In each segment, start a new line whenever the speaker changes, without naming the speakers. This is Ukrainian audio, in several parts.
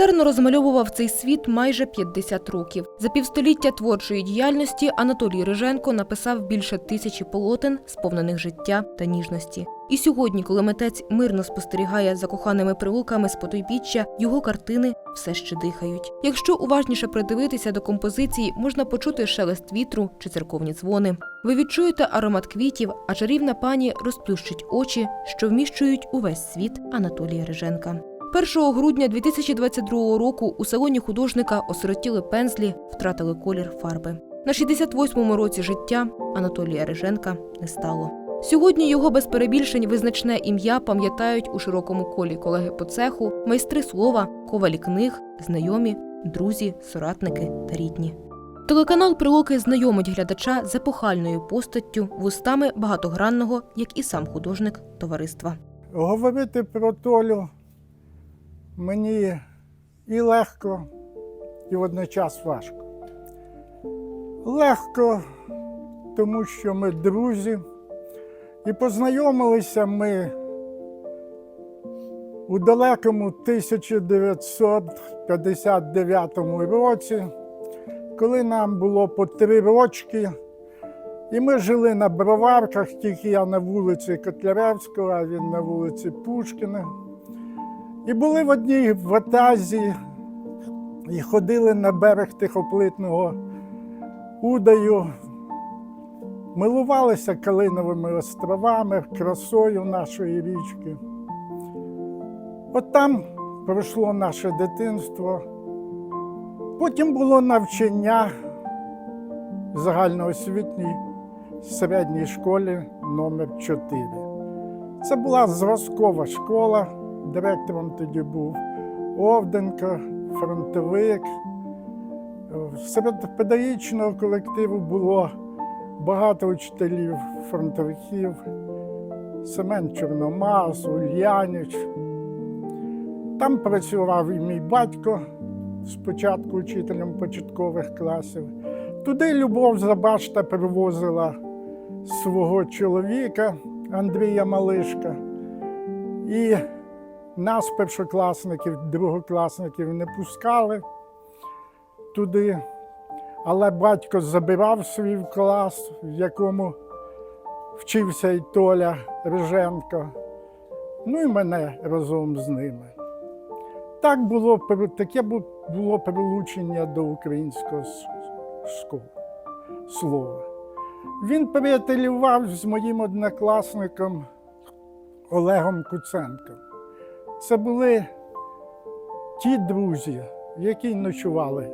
Майстерно розмальовував цей світ майже 50 років. За півстоліття творчої діяльності Анатолій Риженко написав більше тисячі полотен, сповнених життя та ніжності. І сьогодні, коли митець мирно спостерігає за коханими прилуками з потойбіччя, його картини все ще дихають. Якщо уважніше придивитися до композиції, можна почути шелест вітру чи церковні дзвони. Ви відчуєте аромат квітів, а чарівна пані розплющить очі, що вміщують увесь світ Анатолія Риженка. 1 грудня 2022 року у салоні художника осиротіли пензлі, втратили колір фарби. На 68-му році життя Анатолія Риженка не стало. Сьогодні його без перебільшень визначне ім'я пам'ятають у широкому колі колеги по цеху, майстри слова, ковалі книг, знайомі, друзі, соратники та рідні. Телеканал Прилуки знайомить глядача з епохальною постаттю вустами багатогранного, як і сам художник товариства.
Говорити про Толю мені і легко, і водночас важко. Легко, тому що ми друзі, і познайомилися ми у далекому 1959 році, коли нам було по три рочки, і ми жили на Броварках, тільки я на вулиці Котляревського, а він на вулиці Пушкіна. І були в одній ватазі, і ходили на берег тихоплитного Удаю, милувалися Калиновими островами, красою нашої річки. От там пройшло наше дитинство. Потім було навчання в загальноосвітній середній школі номер 4 Це була зразкова школа. Директором тоді був Овденко, фронтовик. Серед педагогічного колективу було багато учителів, фронтовиків, Семен Чорномаз, Ульяніч. Там працював і мій батько, спочатку учителем початкових класів. Туди Любов Забашта привозила свого чоловіка Андрія Малишка. І нас, першокласників, другокласників, не пускали туди. Але батько забирав свій клас, в якому вчився і Толя Риженко, ну і мене разом з ними. Так було, таке було прилучення до українського слова. Він приятелював з моїм однокласником Олегом Куценком. Це були ті друзі, які ночували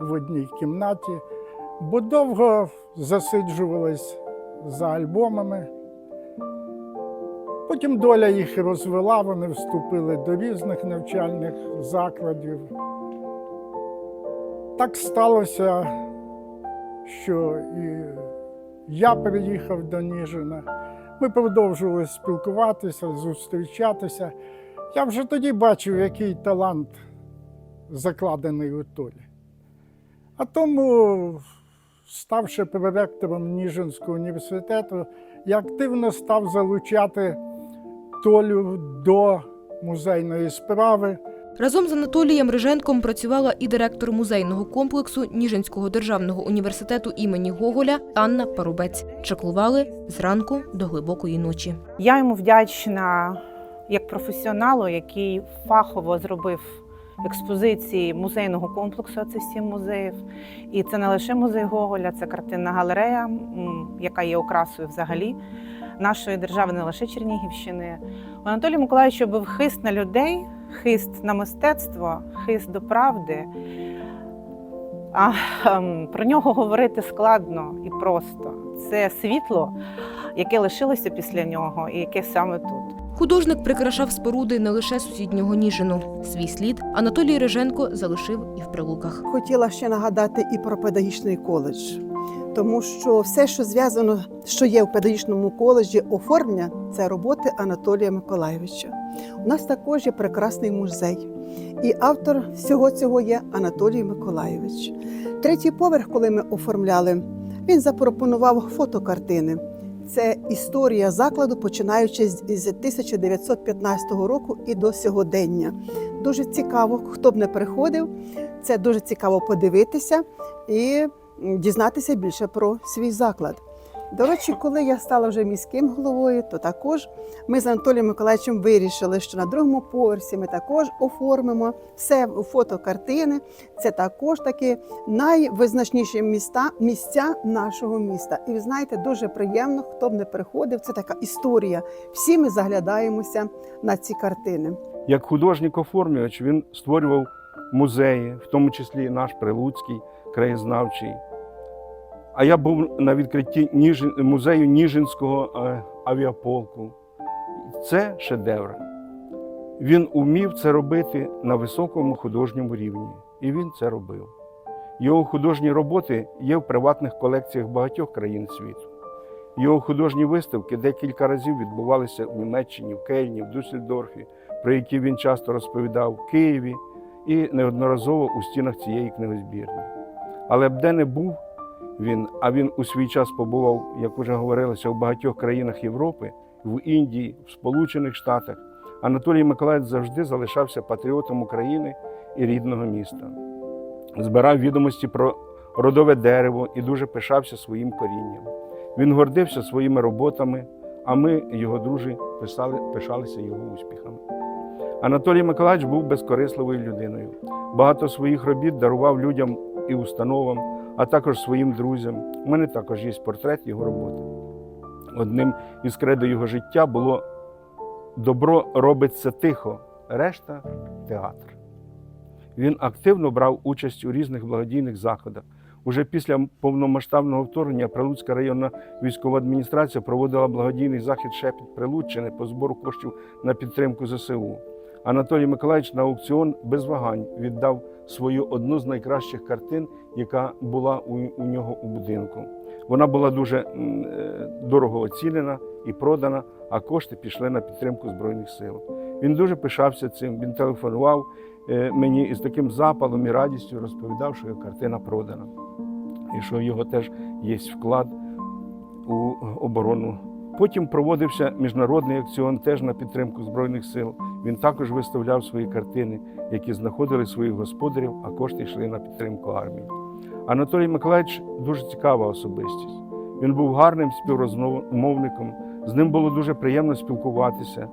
в одній кімнаті, бо довго засиджувались за альбомами. Потім доля їх розвела, вони вступили до різних навчальних закладів. Так сталося, що і я приїхав до Ніжина. Ми продовжували спілкуватися, зустрічатися. Я вже тоді бачив, який талант закладений у Толі. А тому, ставши проректором Ніжинського університету, я активно став залучати Толю до музейної справи.
Разом з Анатолієм Риженком працювала і директор музейного комплексу Ніжинського державного університету імені Гоголя Анна Парубець. Чаклували зранку до глибокої ночі.
Я йому вдячна як професіоналу, який фахово зробив експозиції музейного комплексу. Це сім музеїв. І це не лише музей Гоголя, це картинна галерея, яка є окрасою взагалі нашої держави, не лише Чернігівщини. У Анатолія Миколаївича був хист на людей, хист на мистецтво, хист до правди. А ем, про нього говорити складно і просто. Це світло, яке лишилося після нього, і яке саме тут.
Художник прикрашав споруди не лише сусіднього Ніжину. Свій слід Анатолій Риженко залишив і в прилуках.
Хотіла ще нагадати і про педагогічний коледж, тому що все, що зв'язано, що є в педагогічному коледжі, оформлення це роботи Анатолія Миколайовича. У нас також є прекрасний музей, і автор всього цього є Анатолій Миколайович. Третій поверх, коли ми оформляли, він запропонував фотокартини. Це історія закладу, починаючи з 1915 року і до сьогодення. дуже цікаво, хто б не приходив. Це дуже цікаво подивитися і дізнатися більше про свій заклад. До речі, коли я стала вже міським головою, то також ми з Анатолієм Миколаївичем вирішили, що на другому поверсі ми також оформимо все фотокартини. Це також такі найвизначніші міста, місця нашого міста. І ви знаєте, дуже приємно, хто б не приходив. Це така історія. Всі ми заглядаємося на ці картини.
Як художник-оформлювач він створював музеї, в тому числі наш Прилуцький, краєзнавчий. А я був на відкритті музею Ніжинського е, авіаполку. Це шедевр. Він умів це робити на високому художньому рівні, і він це робив. Його художні роботи є в приватних колекціях багатьох країн світу. Його художні виставки декілька разів відбувалися в Німеччині, в Кельні, в Дюссельдорфі, про які він часто розповідав в Києві і неодноразово у стінах цієї книгозбірні. Але б де не був він, а він у свій час побував, як уже говорилося, у багатьох країнах Європи, в Індії, в Сполучених Штатах, Анатолій Миколаївич завжди залишався патріотом України і рідного міста. Збирав відомості про родове дерево і дуже пишався своїм корінням. Він гордився своїми роботами, а ми, його друзі, писали, пишалися його успіхами. Анатолій Миколаївич був безкорисливою людиною. Багато своїх робіт дарував людям і установам, а також своїм друзям. У мене також є портрет його роботи. Одним із кредо його життя було добро робиться тихо, решта театр. Він активно брав участь у різних благодійних заходах. Уже після повномасштабного вторгнення Прилуцька районна військова адміністрація проводила благодійний захід Шепіт Прилуччини по збору коштів на підтримку ЗСУ. Анатолій Миколаївич на аукціон без вагань віддав свою одну з найкращих картин, яка була у, у нього у будинку. Вона була дуже е, дорого оцінена і продана, а кошти пішли на підтримку Збройних сил. Він дуже пишався цим. Він телефонував е, мені із таким запалом і радістю розповідав, що його картина продана, і що в його теж є вклад у оборону. Потім проводився міжнародний акціон теж на підтримку Збройних сил. Він також виставляв свої картини, які знаходили своїх господарів, а кошти йшли на підтримку армії. Анатолій Миколаївич дуже цікава особистість. Він був гарним співрозмовником, з ним було дуже приємно спілкуватися.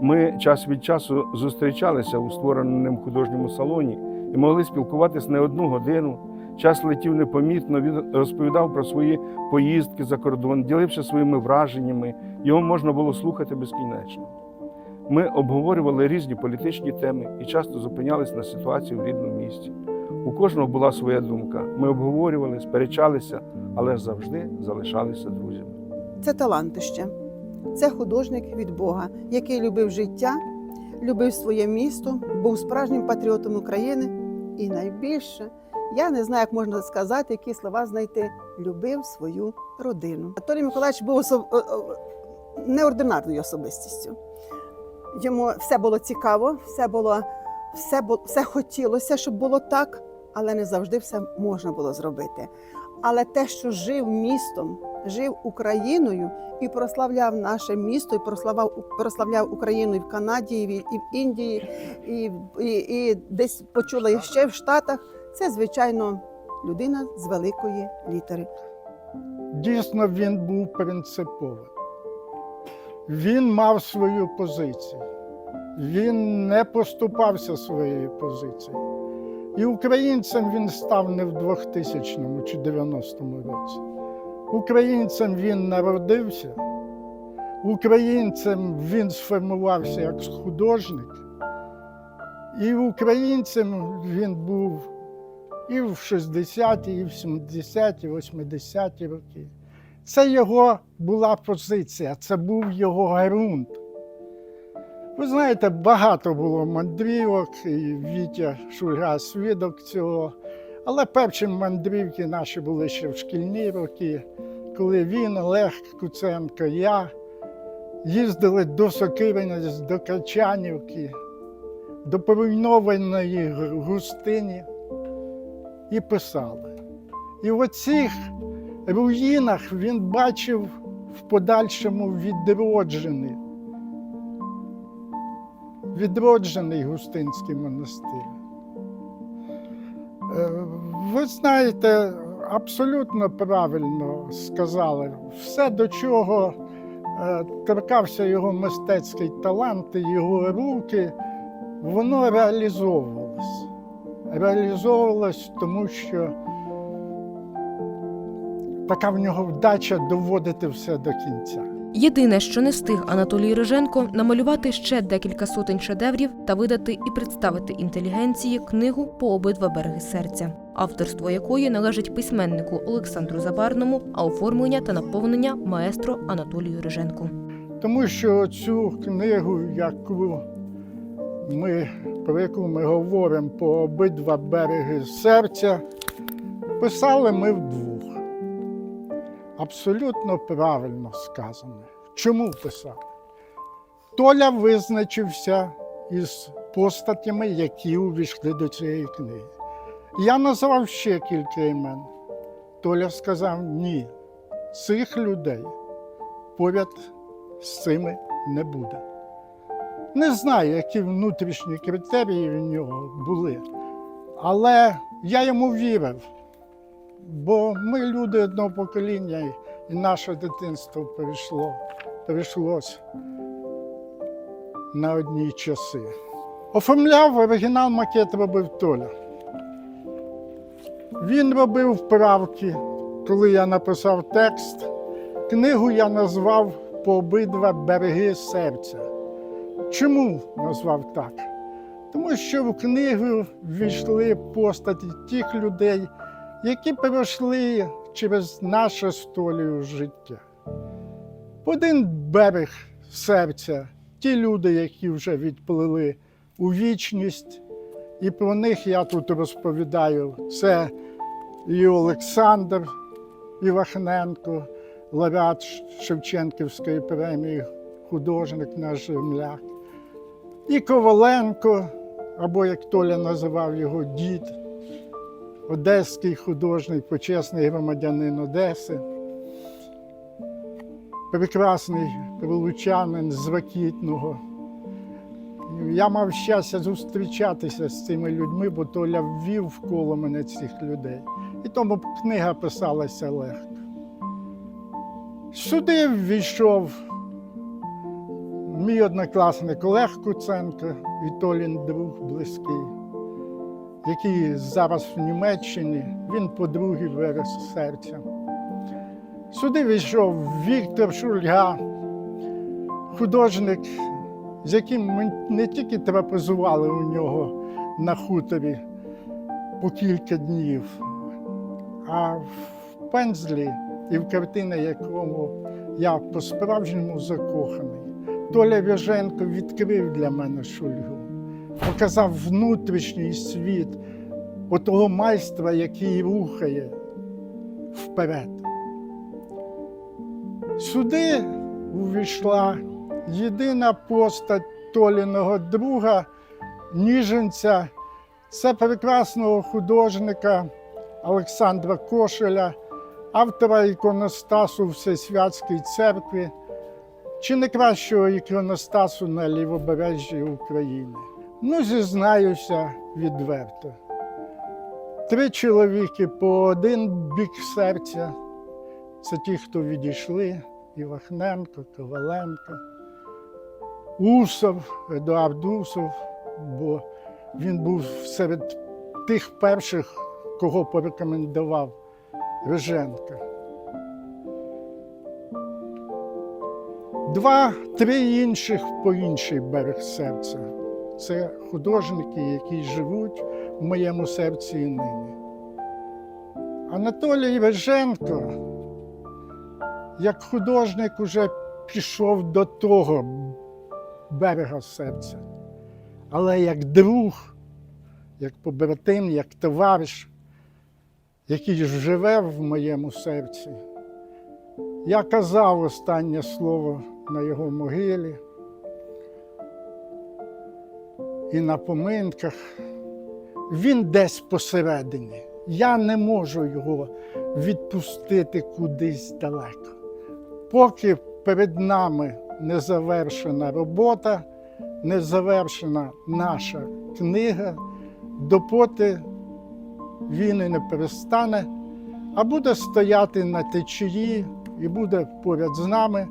Ми час від часу зустрічалися у створеному художньому салоні і могли спілкуватися не одну годину. Час летів непомітно. Він розповідав про свої поїздки за кордон, ділився своїми враженнями. Його можна було слухати безкінечно. Ми обговорювали різні політичні теми і часто зупинялись на ситуації в рідному місті. У кожного була своя думка. Ми обговорювали, сперечалися, але завжди залишалися друзями.
Це талантище, це художник від Бога, який любив життя, любив своє місто, був справжнім патріотом України. І найбільше, я не знаю, як можна сказати, які слова знайти, любив свою родину. Анатолій Миколаївич був особ... неординарною особистістю. Йому все було цікаво, все було, все, було, все хотілося, щоб було так, але не завжди все можна було зробити. Але те, що жив містом, жив Україною і прославляв наше місто, і прославляв, прославляв Україну і в Канаді, і в, Індії, і, і, і десь почула ще в Штатах. Це, звичайно, людина з великої літери.
Дійсно, він був принциповим. Він мав свою позицію. Він не поступався своєю позицією. І українцем він став не в 2000 чи 90-му році. Українцем він народився, українцем він сформувався як художник, і українцем він був і в 60-ті, і в 70-ті, 80-ті роки. Це його була позиція, це був його ґрунт. Ви знаєте, багато було мандрівок, і Вітя Шульга свідок цього. Але перші мандрівки наші були ще в шкільні роки, коли він, Олег Куценко, я їздили до Сокиринець, до Качанівки, до поруйнованої густині і писали. І в оцих руїнах він бачив в подальшому відроджений відроджений Густинський монастир. Е, Ви знаєте, абсолютно правильно сказали, все, до чого е, торкався його мистецький талант і його руки, воно реалізовувалось. Реалізовувалось, тому що така в нього вдача доводити все до кінця.
Єдине, що не встиг Анатолій Риженко, намалювати ще декілька сотень шедеврів та видати і представити інтелігенції книгу по обидва береги серця, авторство якої належить письменнику Олександру Забарному, а оформлення та наповнення маестро Анатолію Риженку.
Тому що цю книгу, яку ми, про яку ми говоримо по обидва береги серця, писали ми вдвох. Абсолютно правильно сказано. Чому писали? Толя визначився із постатями, які увійшли до цієї книги. Я назвав ще кілька імен. Толя сказав: ні, цих людей поряд з цими не буде. Не знаю, які внутрішні критерії в нього були, але я йому вірив, бо ми люди одного покоління, і наше дитинство перейшло, перейшлось на одні часи. Оформляв оригінал макет робив Толя. Він робив вправки, коли я написав текст. Книгу я назвав по обидва береги серця. Чому назвав так? Тому що в книгу ввійшли постаті тих людей, які пройшли через наше столію життя. По один берег серця ті люди, які вже відплили у вічність, і про них я тут розповідаю. Це і Олександр Івахненко, лауреат Шевченківської премії, художник наш земляк, і Коваленко, або як Толя називав його дід, одеський художник, почесний громадянин Одеси, прекрасний прилучанин з Ракітного. Я мав щастя зустрічатися з цими людьми, бо Толя ввів в коло мене цих людей. І тому книга писалася легко. Сюди ввійшов мій однокласник Олег Куценко, Вітолін друг близький, який зараз в Німеччині, він по другий берег серця. Сюди війшов Віктор Шульга, художник, з яким ми не тільки трапезували у нього на хуторі по кілька днів, а в пензлі і в картини, якому я по-справжньому закоханий. Толя Вяженко відкрив для мене шульгу, показав внутрішній світ отого майстра, який рухає вперед. Сюди увійшла єдина постать Толіного друга, ніженця, це прекрасного художника Олександра Кошеля, автора іконостасу Всесвятської церкви, чи не кращого іконостасу на лівобережжі України. Ну, зізнаюся відверто. Три чоловіки по один бік серця це ті, хто відійшли: Івахненко, Коваленко, Усов, Едуард Усов, бо він був серед тих перших, кого порекомендував Риженка. Два-три інших по інший берег серця. Це художники, які живуть в моєму серці і нині. Анатолій Риженко, як художник, уже пішов до того берега серця. Але як друг, як побратим, як товариш, який живе в моєму серці, я казав останнє слово на його могилі і на поминках. Він десь посередині. Я не можу його відпустити кудись далеко. Поки перед нами не завершена робота, не завершена наша книга, допоки він і не перестане, а буде стояти на течії і буде поряд з нами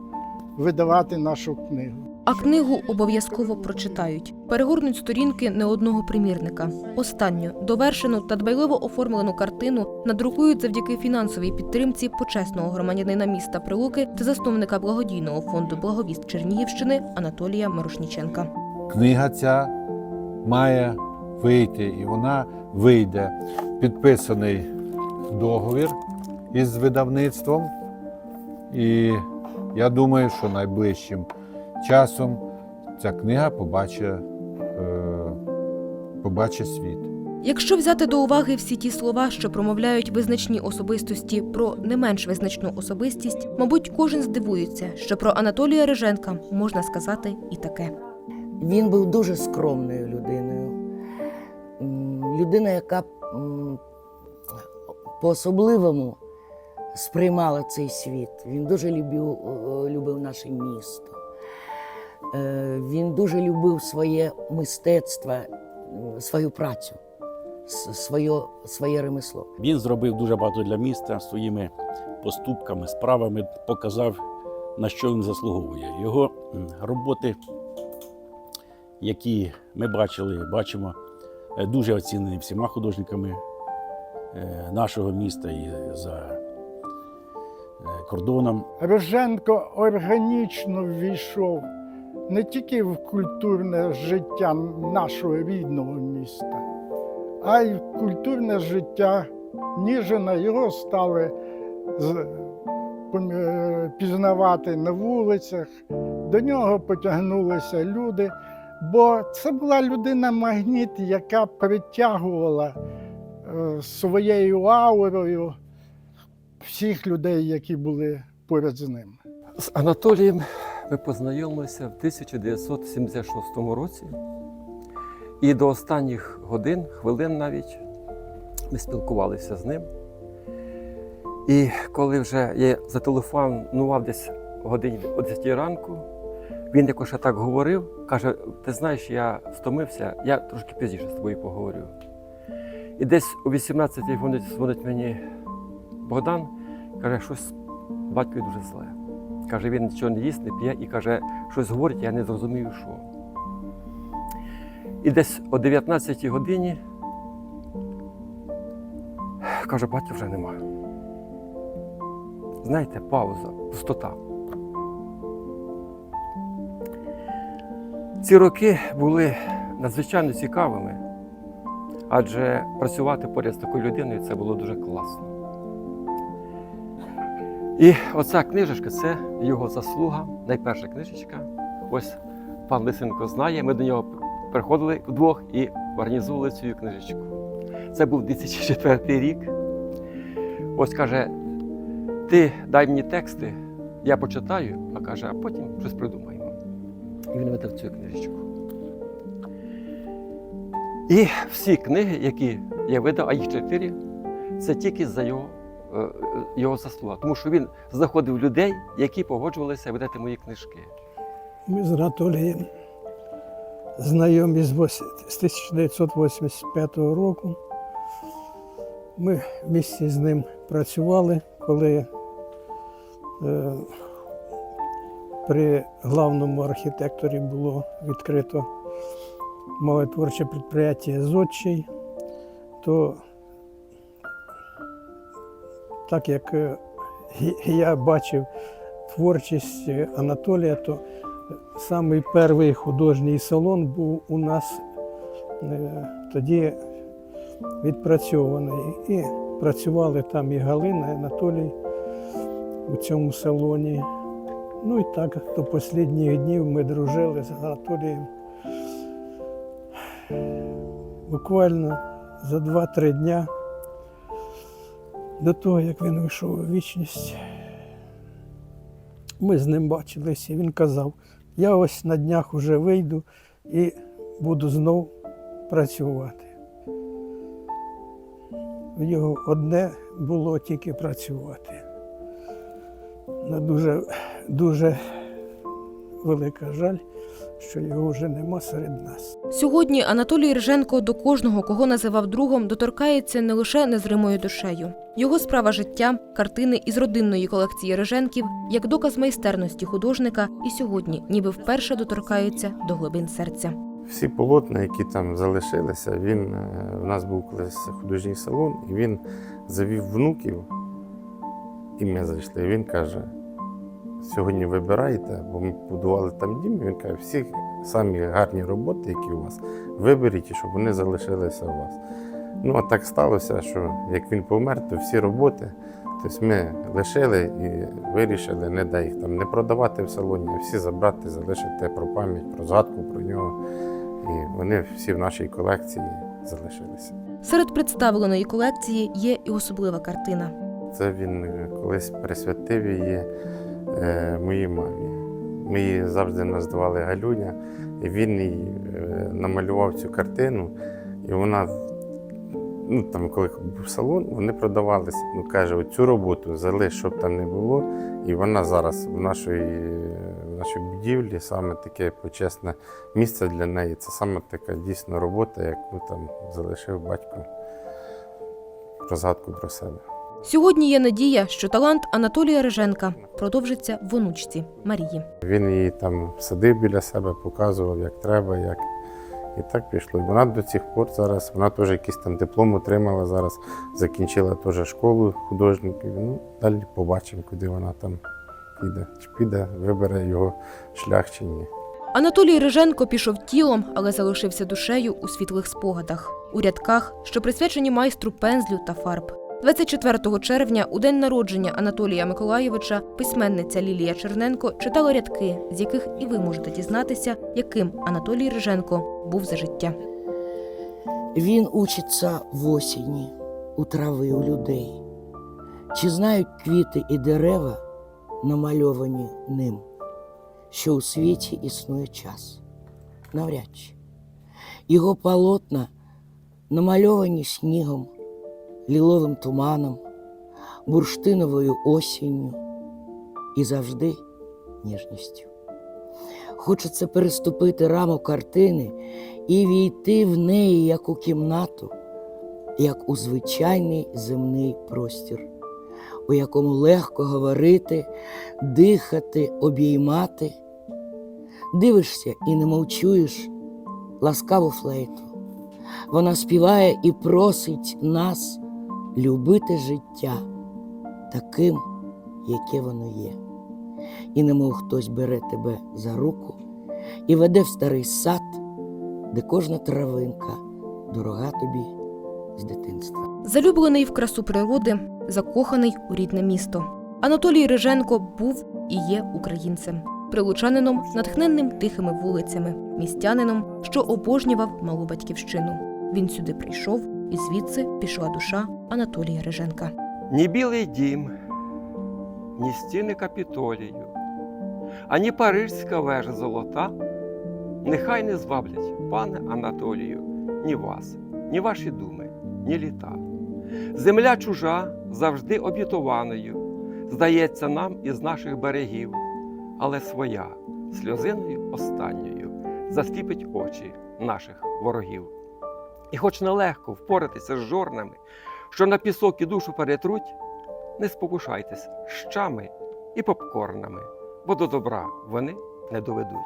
видавати нашу книгу.
А книгу обов'язково прочитають. Перегорнуть сторінки не одного примірника. Останню довершену та дбайливо оформлену картину надрукують завдяки фінансовій підтримці почесного громадянина міста Прилуки та засновника благодійного фонду Благовіст Чернігівщини Анатолія Мирошніченка.
книга ця має вийти, і вона вийде. Підписаний договір із видавництвом. І я думаю, що найближчим часом ця книга побачить, е, побачить світ.
Якщо взяти до уваги всі ті слова, що промовляють визначні особистості про не менш визначну особистість, мабуть, кожен здивується, що про Анатолія Риженка можна сказати і таке.
Він був дуже скромною людиною. Людина, яка по-особливому сприймала цей світ. Він дуже любив, любив наше місто. Е, Він дуже любив своє мистецтво, свою працю, своє, своє ремесло.
Він зробив дуже багато для міста своїми поступками, справами, показав, на що він заслуговує. Його роботи, які ми бачили, бачимо, е, дуже оцінені всіма художниками е, нашого міста і за кордоном.
Роженко органічно ввійшов не тільки в культурне життя нашого рідного міста, а й в культурне життя Ніжина. Його стали е, пізнавати на вулицях, до нього потягнулися люди, бо це була людина-магніт, яка притягувала е, своєю аурою всіх людей, які були поряд з ним.
З Анатолієм ми познайомилися в 1976 році. І до останніх годин, хвилин навіть, ми спілкувалися з ним. І коли вже я зателефонував десь в годині о 10 ранку, він якось так говорив, каже: ти знаєш, я стомився, я трошки пізніше з тобою поговорю. І десь о 18-й дзвонить, дзвонить мені Богдан, каже, щось батькові дуже зле. Каже, він нічого не їсть, не п'є і каже, щось говорить, я не зрозумію, що. І десь о 19 годині каже, батька вже нема. Знаєте, пауза, пустота. Ці роки були надзвичайно цікавими, адже працювати поряд з такою людиною це було дуже класно. І оця книжечка це його заслуга, найперша книжечка. Ось пан Лисенко знає. Ми до нього приходили вдвох і організовували цю книжечку. Це був 2004 рік. Ось каже: ти дай мені тексти, я почитаю, а каже, а потім щось придумаємо. І він видав цю книжечку. І всі книги, які я видав, а їх чотири, це тільки за його його заслуга, тому що він знаходив людей, які погоджувалися видати мої книжки.
Ми з Анатолієм знайомі з 1985 року. Ми в місті з ним працювали, коли е, при главному архітекторі було відкрито малотворче підприємство «Зодчий», то так як е, я бачив творчість е, Анатолія, то самий перший художній салон був у нас е, тоді відпрацьований. І працювали там і Галина, і Анатолій у цьому салоні. Ну і так до останніх днів ми дружили з Анатолієм. Буквально за 2-3 дня до того, як він вийшов у вічність, ми з ним бачилися, він казав, я ось на днях уже вийду і буду знов працювати. В його одне було тільки працювати. На дуже, дуже велика жаль, що його вже нема серед нас.
Сьогодні Анатолій Риженко до кожного, кого називав другом, доторкається не лише незримою душею. Його справа життя, картини із родинної колекції Риженків, як доказ майстерності художника, і сьогодні ніби вперше доторкаються до глибин серця.
Всі полотна, які там залишилися, він е, у нас був колись художній салон, і він завів внуків, і ми зайшли. Він каже: сьогодні вибирайте, бо ми будували там дім. Він каже, всі самі гарні роботи, які у вас, виберіть, щоб вони залишилися у вас. Ну, а так сталося, що як він помер, то всі роботи. Тобто ми лишили і вирішили не дай їх там не продавати в салоні, а всі забрати, залишити про пам'ять, про згадку про нього. І вони всі в нашій колекції залишилися.
Серед представленої колекції є і особлива картина.
Це він е, колись присвятив її моїй мамі. Ми її завжди назвали Галюня, і він їй е, намалював цю картину, і вона, ну там, коли був салон, вони продавалися. Ну, каже, оцю роботу залиш, щоб там не було. І вона зараз в нашій, в нашій будівлі саме таке почесне місце для неї. Це саме така дійсно робота, яку там залишив батько про згадку про себе.
Сьогодні є надія, що талант Анатолія Риженка продовжиться в онучці Марії.
Він її там садив біля себе, показував, як треба, як. І так пішло. І вона до цих пор зараз, вона теж якийсь там диплом отримала зараз, закінчила теж школу художників. Ну, далі побачимо, куди вона там піде. Чи піде, вибере його шлях чи ні.
Анатолій Риженко пішов тілом, але залишився душею у світлих спогадах, у рядках, що присвячені майстру пензлю та фарб. 24 червня, у день народження Анатолія Миколайовича, письменниця Лілія Черненко читала рядки, з яких і ви можете дізнатися, яким Анатолій Риженко був за життя.
Він учиться в осені, у трави у людей. Чи знають квіти і дерева, намальовані ним, що у світі існує час? Навряд чи. Його полотна намальовані снігом, ліловим туманом, бурштиновою осінню і завжди ніжністю. Хочеться переступити раму картини і війти в неї як у кімнату, як у звичайний земний простір, у якому легко говорити, дихати, обіймати. Дивишся і не мовчуєш ласкаву флейту. Вона співає і просить нас любити життя таким, яке воно є. І немов хтось бере тебе за руку і веде в старий сад, де кожна травинка дорога тобі з дитинства.
Залюблений в красу природи, закоханий у рідне місто. Анатолій Риженко був і є українцем, прилучанином, натхненним тихими вулицями, містянином, що обожнював малу батьківщину. Він сюди прийшов, і звідси пішла душа Анатолія Риженка.
Ні білий дім, ні стіни Капітолію, ані Парижська вежа золота, нехай не зваблять, пане Анатолію, ні вас, ні ваші думи, ні літа. Земля чужа, завжди обітованою, здається нам із наших берегів, але своя, сльозиною останньою, засліпить очі наших ворогів. І хоч нелегко впоратися з жорнами, що на пісок і душу перетруть, не спокушайтесь щами і попкорнами, бо до добра вони не доведуть.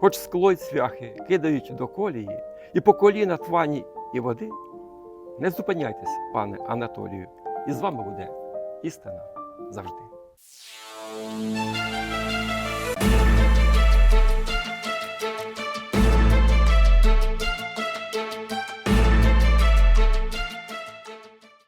Хоч скло й цвяхи кидають до колії, і по коліна твані і води, не зупиняйтесь, пане Анатолію, і з вами буде істина завжди.